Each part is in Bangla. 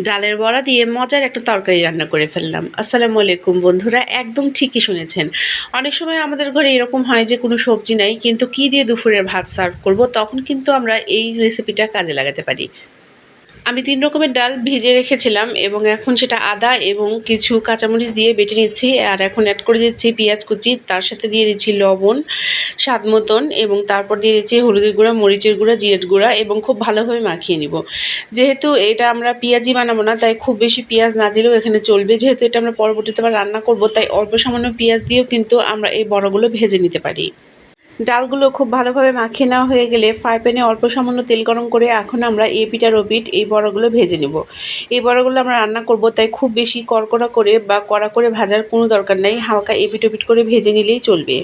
ডালের বড়া দিয়ে মজার একটা তরকারি রান্না করে ফেললাম। আসসালামু আলাইকুম বন্ধুরা, একদম ঠিকই শুনেছেন। অনেক সময় আমাদের ঘরে এরকম হয় যে, কোনো সবজি নাই, কিন্তু কি দিয়ে দুপুরের ভাত সার্ভ করব, তখন কিন্তু আমরা এই রেসিপিটা কাজে লাগাতে পারি। আমি তিন রকমের ডাল ভিজে রেখেছিলাম এবং এখন সেটা আদা এবং কিছু কাঁচামরিচ দিয়ে বেটে নিচ্ছি। আর এখন অ্যাড করে দিচ্ছি পেঁয়াজ কুচি, তার সাথে দিয়ে দিচ্ছি লবণ, স্বাদ মতন এবং তারপর দিয়ে দিচ্ছি হলুদের গুঁড়া, মরিচের গুঁড়া, জিরের গুঁড়া এবং খুব ভালোভাবে মাখিয়ে নিব। যেহেতু এটা আমরা পেঁয়াজি বানাবো না, তাই খুব বেশি পেঁয়াজ না দিলেও এখানে চলবে। যেহেতু এটা আমরা পরবর্তীতে আবার রান্না করব, তাই অল্প সামান্য পেঁয়াজ দিয়েও কিন্তু আমরা এই বড়গুলো ভেজে নিতে পারি। ডালগুলো খুব ভালোভাবে মাখিয়ে নেওয়া হয়ে গেলে ফ্রাই প্যানে অল্প সামান্য তেল গরম করে এখন আমরা এ পিঠার ওপিট এই বড়াগুলো ভেজে নেব। এই বড়াগুলো আমরা রান্না করব, তাই খুব বেশি কড়কড়া করে বা কড়া করে ভাজার কোনো দরকার নেই। হালকা এপিট ওপিট করে ভেজে নিলেই চলবে।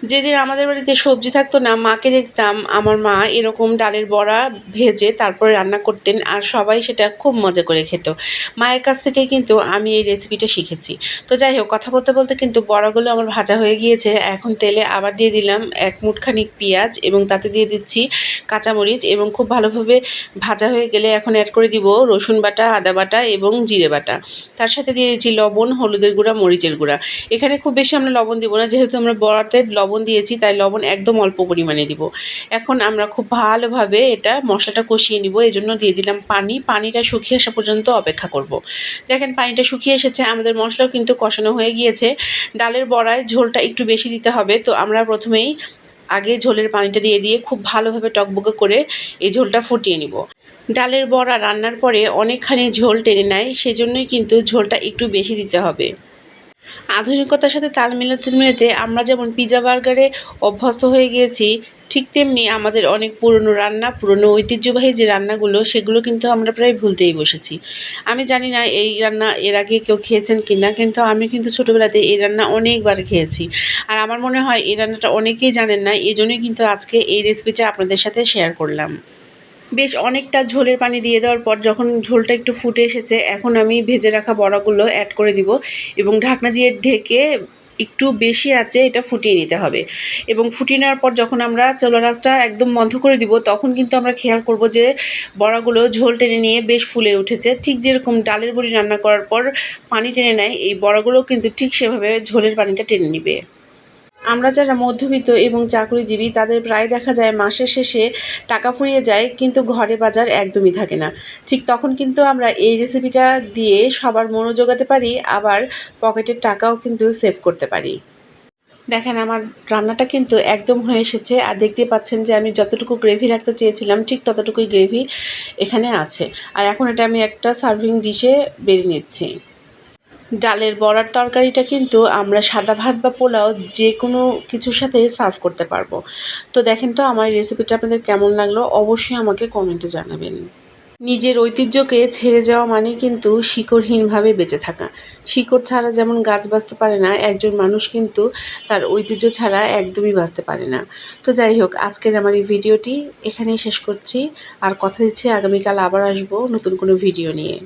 যেদিন আমাদের বাড়িতে সবজি থাকতো না, মাকে দেখতাম আমার মা এরকম ডালের বড়া ভেজে তারপরে রান্না করতেন আর সবাই সেটা খুব মজা করে খেত। মায়ের কাছ থেকে কিন্তু আমি এই রেসিপিটা শিখেছি। তো যাই হোক, কথা বলতে বলতে কিন্তু বড়াগুলো আমার ভাজা হয়ে গিয়েছে। এখন তেলে আবার দিয়ে দিলাম এক মুঠখানি পেঁয়াজ এবং তাতে দিয়ে দিচ্ছি কাঁচামরিচ এবং খুব ভালোভাবে ভাজা হয়ে গেলে এখন অ্যাড করে দিব রসুন বাটা, আদা বাটা এবং জিরে বাটা। তার সাথে দিয়ে দিচ্ছি লবণ, হলুদের গুঁড়া, মরিচের গুঁড়া। এখানে খুব বেশি আমরা লবণ দিব না, যেহেতু আমরা বড়াতে লবণ দিয়েছি, তাই লবণ একদম অল্প পরিমাণে দিব। এখন আমরা খুব ভালোভাবে এটা মশলাটা কষিয়ে নিব এই জন্য দিয়ে দিলাম পানি। পানিটা শুকিয়ে আসা পর্যন্ত অপেক্ষা করব। দেখেন পানিটা শুকিয়ে এসেছে, আমাদের মশলাও কিন্তু কষানো হয়ে গিয়েছে। ডালের বড়ায় ঝোলটা একটু বেশি দিতে হবে, তো আমরা প্রথমেই আগে ঝোলের পানিটা দিয়ে দিয়ে খুব ভালোভাবে টকবকে করে এই ঝোলটা ফুটিয়ে নিব। ডালের বড়া রান্নার পরে অনেকখানি ঝোল টেনে নেয়, সেজন্যই কিন্তু ঝোলটা একটু বেশি দিতে হবে। আধুনিকতার সাথে তাল মেলাতে মেলাতে আমরা যেমন পিজা বার্গারে অভ্যস্ত হয়ে গিয়েছি, ঠিক তেমনি আমাদের অনেক পুরনো রান্না, পুরনো ঐতিহ্যবাহী যে রান্নাগুলো, সেগুলো কিন্তু আমরা প্রায় ভুলতেই বসেছি। আমি জানি না এই রান্না এর আগে কেউ খেয়েছেন কি না কিন্তু আমি কিন্তু ছোটোবেলাতে এই রান্না অনেকবার খেয়েছি। আর আমার মনে হয় এই রান্নাটা অনেকেই জানেন না এই জন্যই কিন্তু আজকে এই রেসিপিটা আপনাদের সাথে শেয়ার করলাম। বেশ অনেকটা ঝোলের পানি দিয়ে দেওয়ার পর যখন ঝোলটা একটু ফুটে এসেছে, এখন আমি ভেজে রাখা বড়াগুলো অ্যাড করে দিব এবং ঢাকনা দিয়ে ঢেকে একটু বেশি আছে এটা ফুটিয়ে নিতে হবে। এবং ফুটিয়ে নেওয়ার পর যখন আমরা চোলা রাসটা একদম বন্ধ করে দিব, তখন কিন্তু আমরা খেয়াল করব যে বড়াগুলো ঝোল টেনে নিয়ে বেশ ফুলে উঠেছে। ঠিক যেরকম ডালের বড়ি রান্না করার পর পানি টেনে নেয়, এই বড়াগুলো কিন্তু ঠিক সেভাবে ঝোলের পানিটা টেনে নিবে। আমরা যারা মধ্যবিত্ত এবং চাকরিজীবী, তাদের প্রায় দেখা যায় মাসের শেষে টাকা ফুরিয়ে যায়, কিন্তু ঘরে বাজার একদমই থাকে না। ঠিক তখন কিন্তু আমরা এই রেসিপিটা দিয়ে সবার মনো জোগাতে পারি, আবার পকেটের টাকাও কিন্তু সেভ করতে পারি। দেখেন, আমার রান্নাটা কিন্তু একদম হয়ে এসেছে, আর দেখতে পাচ্ছেন যে আমি যতটুকু গ্রেভি রাখতে চেয়েছিলাম, ঠিক ততটুকুই গ্রেভি এখানে আছে। আর এখন এটা আমি একটা সার্ভিং ডিশে বেরিয়ে নিচ্ছি। ডালের বড়ার তরকারিটা কিন্তু আমরা সাদা ভাত বা পোলাও যে কোনো কিছুর সাথে সার্ভ করতে পারব। তো দেখেন তো আমার রেসিপিটা আপনাদের কেমন লাগল অবশ্যই আমাকে কমেন্টে জানাবেন। নিজের ঐতিহ্যকে ছেড়ে যাওয়া মানে কিন্তু শিকড়হীনভাবে বেঁচে থাকা। শিকড় ছাড়া যেমন গাছ বাঁচতে পারে না, একজন মানুষ কিন্তু তার ঐতিহ্য ছাড়া একদমই বাঁচতে পারে না। তো যাই হোক, আজকের আমার এই ভিডিওটি এখানেই শেষ করছি। আর কথা দিচ্ছি, আগামীকাল আবার আসব নতুন কোনো ভিডিও নিয়ে।